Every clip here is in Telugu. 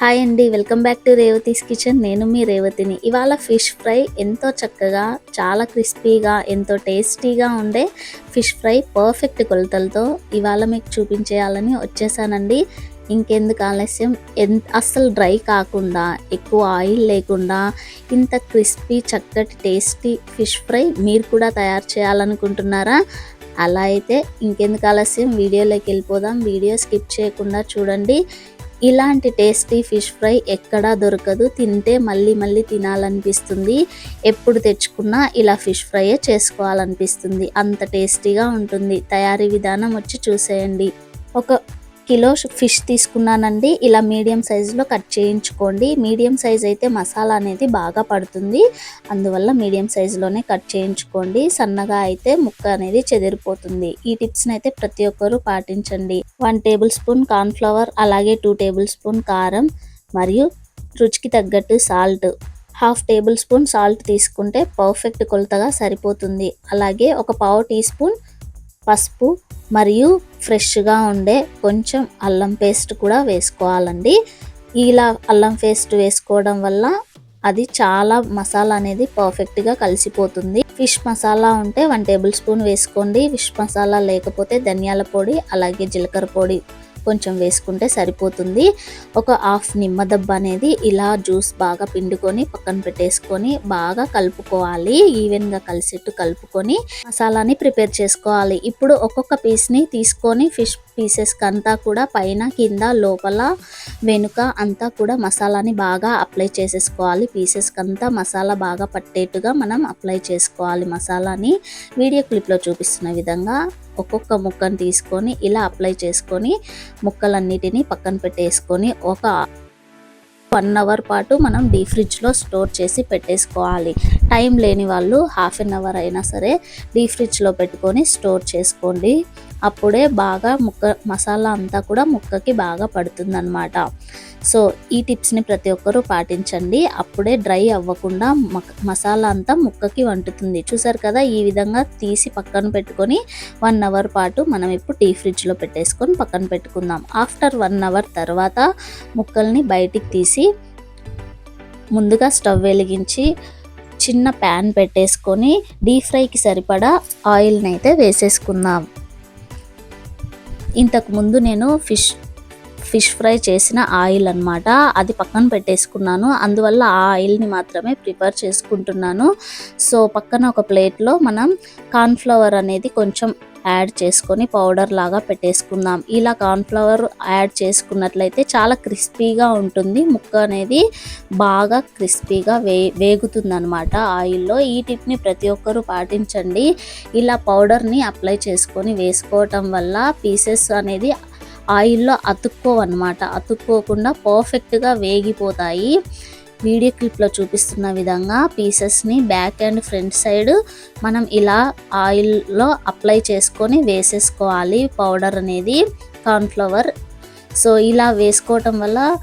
హాయ్ అండి welcome back to Revathi's kitchen. నేను మీ రేవతిని. ఇవాళ ఫిష్ ఫ్రై ఎంతో చక్కగా చాలా క్రిస్పీగా ఎంతో టేస్టీగా ఉండే ఫిష్ ఫ్రై పర్ఫెక్ట్ కొలతలతో ఇవాళ మీకు చూపించేయాలని వచ్చేసానండి. ఇంకెందుకు ఆలస్యం? ఎంత అస్సలు డ్రై కాకుండా ఎక్కువ ఆయిల్ లేకుండా ఇంత క్రిస్పీ చక్కటి టేస్టీ ఫిష్ ఫ్రై మీరు కూడా తయారు చేయాలనుకుంటున్నారా? అలా అయితే ఇంకెందుకు ఆలస్యం? వీడియోలోకి వెళ్ళిపోదాం. వీడియో స్కిప్ చేయకుండా చూడండి. ఇలాంటి టేస్టీ ఫిష్ ఫ్రై ఎక్కడా దొరకదు. తింటే మళ్ళీ మళ్ళీ తినాలనిపిస్తుంది. ఎప్పుడు తెచ్చుకున్నా ఇలా ఫిష్ ఫ్రైయే చేసుకోవాలనిపిస్తుంది. అంత టేస్టీగా ఉంటుంది. తయారీ విధానం వచ్చి చూసేయండి. ఒక కిలో ఫిష్ తీసుకున్నానండి. ఇలా మీడియం సైజులో కట్ చేయించుకోండి. మీడియం సైజ్ అయితే మసాలా అనేది బాగా పడుతుంది. అందువల్ల మీడియం సైజులోనే కట్ చేయించుకోండి. సన్నగా అయితే ముక్క అనేది చెదిరిపోతుంది. ఈ టిప్స్ని అయితే ప్రతి ఒక్కరూ పాటించండి. వన్ టేబుల్ స్పూన్ కార్న్ఫ్లవర్ అలాగే టూ టేబుల్ స్పూన్ కారం మరియు రుచికి తగ్గట్టు salt. Half tablespoon salt తీసుకుంటే పర్ఫెక్ట్ కొలతగా సరిపోతుంది. అలాగే ఒక పావు టీ స్పూన్ పసుపు మరియు ఫ్రెష్గా ఉండే కొంచెం అల్లం పేస్ట్ కూడా వేసుకోవాలండి. ఇలా అల్లం పేస్ట్ వేసుకోవడం వల్ల అది చాలా మసాలా అనేది పర్ఫెక్ట్గా కలిసిపోతుంది. ఫిష్ మసాలా ఉంటే వన్ టేబుల్ స్పూన్ వేసుకోండి. ఫిష్ మసాలా లేకపోతే ధనియాల పొడి అలాగే జీలకర్ర పొడి కొంచెం వేసుకుంటే సరిపోతుంది. ఒక హాఫ్ నిమ్మదబ్బ అనేది ఇలా జ్యూస్ బాగా పిండుకొని పక్కన పెట్టేసుకొని బాగా కలుపుకోవాలి. ఈవెన్గా కలిసేట్టు కలుపుకొని మసాలాని ప్రిపేర్ చేసుకోవాలి. ఇప్పుడు ఒక్కొక్క పీస్ని తీసుకొని ఫిష్ పీసెస్ అంతా కూడా పైన కింద లోపల వెనుక అంతా కూడా మసాలాని బాగా అప్లై చేసేసుకోవాలి. పీసెస్ అంతా మసాలా బాగా పట్టేట్టుగా మనం అప్లై చేసుకోవాలి మసాలాని. వీడియో క్లిప్లో చూపిస్తున్న విధంగా. ఒక్కొక్క ముక్కను తీసుకొని ఇలా అప్లై చేసుకొని ముక్కలన్నిటినీ పక్కన పెట్టేసుకొని ఒక వన్ అవర్ పాటు మనం డీ ఫ్రిడ్జ్లో స్టోర్ చేసి పెట్టేసుకోవాలి. టైం లేని వాళ్ళు హాఫ్ అన్ అవర్ అయినా సరే డీ ఫ్రిడ్జ్లో పెట్టుకొని స్టోర్ చేసుకోండి. అప్పుడే బాగా ముక్క మసాలా అంతా కూడా ముక్కకి బాగా పడుతుందన్నమాట. సో ఈ టిప్స్ని ప్రతి ఒక్కరూ పాటించండి. అప్పుడే డ్రై అవ్వకుండా మసాలా అంతా ముక్కకి వంటుతుంది. చూసారు కదా ఈ విధంగా తీసి పక్కన పెట్టుకొని వన్ అవర్ పాటు మనం ఇప్పుడు టీ ఫ్రిడ్జ్లో పెట్టేసుకొని పక్కన పెట్టుకుందాం. ఆఫ్టర్ వన్ అవర్ తర్వాత ముక్కల్ని బయటికి తీసి ముందుగా స్టవ్ వెలిగించి చిన్న ప్యాన్ పెట్టేసుకొని డీప్ ఫ్రైకి సరిపడా ఆయిల్ని అయితే వేసేసుకుందాం. ఇంతకు ముందు నేను ఫిష్ ఫిష్ ఫ్రై చేసిన ఆయిల్ అనమాట అది పక్కన పెట్టేసుకున్నాను. అందువల్ల ఆ ఆయిల్ని మాత్రమే ప్రిపేర్ చేసుకుంటున్నాను. సో పక్కన ఒక ప్లేట్లో మనం కార్న్ఫ్లవర్ అనేది కొంచెం యాడ్ చేసుకొని పౌడర్ లాగా పెట్టేసుకుందాం. ఇలా కార్న్ఫ్లవర్ యాడ్ చేసుకున్నట్లయితే చాలా క్రిస్పీగా ఉంటుంది. ముక్క అనేది బాగా క్రిస్పీగా వే వేగుతుంది అనమాట ఆయిల్లో. ఈ టిప్ని ప్రతి ఒక్కరూ పాటించండి. ఇలా పౌడర్ని అప్లై చేసుకొని వేసుకోవటం వల్ల పీసెస్ అనేది ఆయిల్లో అతుక్కోవన్నమాట. అతుక్కోకుండా పర్ఫెక్ట్గా వేగిపోతాయి. వీడియో క్లిప్లో చూపిస్తున్న విధంగా పీసెస్ని బ్యాక్ అండ్ ఫ్రంట్ సైడ్ మనం ఇలా ఆయిల్లో అప్లై చేసుకొని వేసేసుకోవాలి పౌడర్ అనేది కార్న్ఫ్లవర్. సో ఇలా వేసుకోవటం వల్ల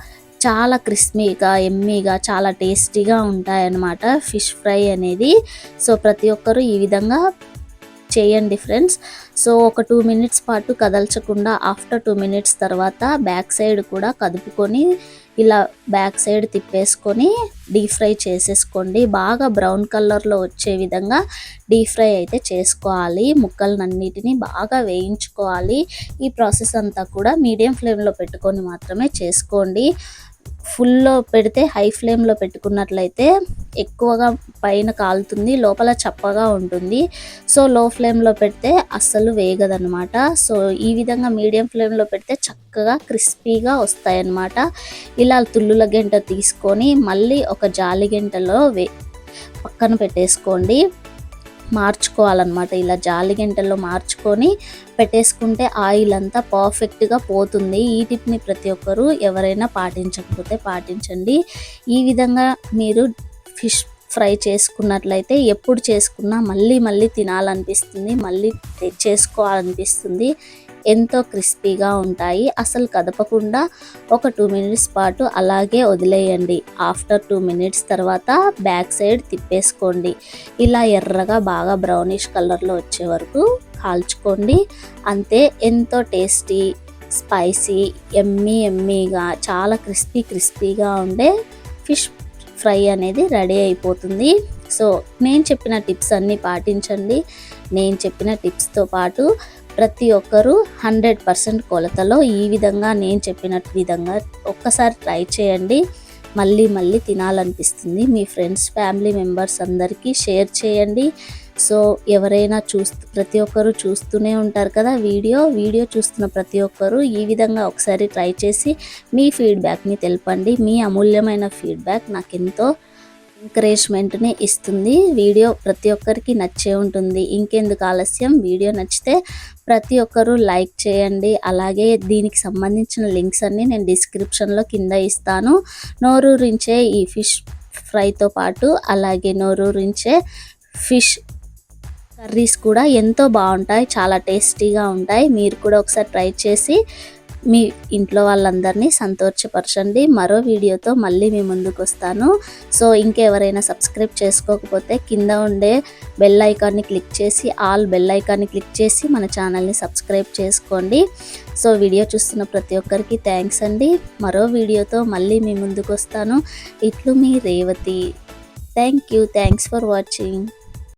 చాలా క్రిస్పీగా ఎమ్మీగా చాలా టేస్టీగా ఉంటాయన్నమాట ఫిష్ ఫ్రై అనేది. సో ప్రతి ఒక్కరూ ఈ విధంగా చేయండి ఫ్రెండ్స్. సో ఒక టూ మినిట్స్ పాటు కదల్చకుండా ఆఫ్టర్ టూ మినిట్స్ తర్వాత బ్యాక్ సైడ్ కూడా కదుపుకొని ఇలా బ్యాక్ సైడ్ తిప్పేసుకొని డీప్ ఫ్రై చేసేసుకోండి. బాగా బ్రౌన్ కలర్లో వచ్చే విధంగా డీప్ ఫ్రై అయితే చేసుకోవాలి. ముక్కలన్నిటిని బాగా వేయించుకోవాలి. ఈ ప్రాసెస్ అంతా కూడా మీడియం ఫ్లేమ్లో పెట్టుకొని మాత్రమే చేసుకోండి. ఫుల్లో పెడితే హై ఫ్లేమ్లో పెట్టుకున్నట్లయితే ఎక్కువగా పైన కాలుతుంది లోపల చప్పగా ఉంటుంది. సో లో ఫ్లేమ్లో పెడితే అస్సలు వేగదనమాట సో ఈ విధంగా మీడియం ఫ్లేమ్లో పెడితే చక్కగా క్రిస్పీగా వస్తాయన్నమాట. ఇలా తుల్లుల గంట తీసుకొని మళ్ళీ ఒక జాలి గంటలో వే పక్కన పెట్టేసుకోండి. మార్చుకోవాలన్నమాట. ఇలా జాలి గంటల్లో మార్చుకొని పెట్టేసుకుంటే ఆయిల్ అంతా పర్ఫెక్ట్గా పోతుంది. ఈ టిప్ని ప్రతి ఒక్కరూ ఎవరైనా పాటించకపోతే పాటించండి. ఈ విధంగా మీరు ఫిష్ ఫ్రై చేసుకున్నట్లయితే ఎప్పుడు చేసుకున్నా మళ్ళీ మళ్ళీ తినాలనిపిస్తుంది. మళ్ళీ చేసుకోవాలనిపిస్తుంది. ఎంతో క్రిస్పీగా ఉంటాయి. అసలు కదపకుండా ఒక టూ మినిట్స్ పాటు అలాగే వదిలేయండి. ఆఫ్టర్ టూ మినిట్స్ తర్వాత బ్యాక్ సైడ్ తిప్పేసుకోండి. ఇలా ఎర్రగా బాగా బ్రౌనిష్ కలర్లో వచ్చే వరకు కాల్చుకోండి. అంతే ఎంతో టేస్టీ స్పైసీ ఎమ్మీ ఎమ్మీగా చాలా క్రిస్పీ క్రిస్పీగా ఉండే ఫిష్ ఫ్రై అనేది రెడీ అయిపోతుంది. సో నేను చెప్పిన టిప్స్ అన్నీ పాటించండి. నేను చెప్పిన టిప్స్తో పాటు ప్రతి ఒక్కరూ హండ్రెడ్ పర్సెంట్ కొలతలో ఈ విధంగా నేను చెప్పిన విధంగా ఒక్కసారి ట్రై చేయండి. మళ్ళీ మళ్ళీ తినాలనిపిస్తుంది. మీ ఫ్రెండ్స్ ఫ్యామిలీ మెంబర్స్ అందరికీ షేర్ చేయండి. సో ఎవరైనా చూస్తూ ప్రతి ఒక్కరు చూస్తూనే ఉంటారు కదా వీడియో. వీడియో చూస్తున్న ప్రతి ఒక్కరు ఈ విధంగా ఒకసారి ట్రై చేసి మీ ఫీడ్బ్యాక్ని తెలపండి. మీ అమూల్యమైన ఫీడ్బ్యాక్ నాకు ఎంతో ఎంకరేజ్మెంట్ని ఇస్తుంది. వీడియో ప్రతి ఒక్కరికి నచ్చే ఉంటుంది. ఇంకెందుకు ఆలస్యం? వీడియో నచ్చితే ప్రతి ఒక్కరూ లైక్ చేయండి. అలాగే దీనికి సంబంధించిన లింక్స్ అన్నీ నేను డిస్క్రిప్షన్లో కింద ఇస్తాను. నోరూరించే ఈ ఫిష్ ఫ్రైతో పాటు అలాగే నోరూరించే ఫిష్ కర్రీస్ కూడా ఎంతో బాగుంటాయి. చాలా టేస్టీగా ఉంటాయి. మీరు కూడా ఒకసారి ట్రై చేసి మీ ఇంట్లో వాళ్ళందరినీ సంతోషపరచండి. మరో వీడియోతో మళ్ళీ మీ ముందుకు వస్తాను. సో ఇంకెవరైనా సబ్స్క్రైబ్ చేసుకోకపోతే కింద ఉండే బెల్ ఐకాన్ని క్లిక్ చేసి ఆల్ బెల్ ఐకాన్ని క్లిక్ చేసి మన ఛానల్ని సబ్స్క్రైబ్ చేసుకోండి. సో వీడియో చూస్తున్న ప్రతి ఒక్కరికి థ్యాంక్స్ అండి. మరో వీడియోతో మళ్ళీ మీ ముందుకు వస్తాను. ఇట్లు మీ Revathi. Thank you. Thanks for watching.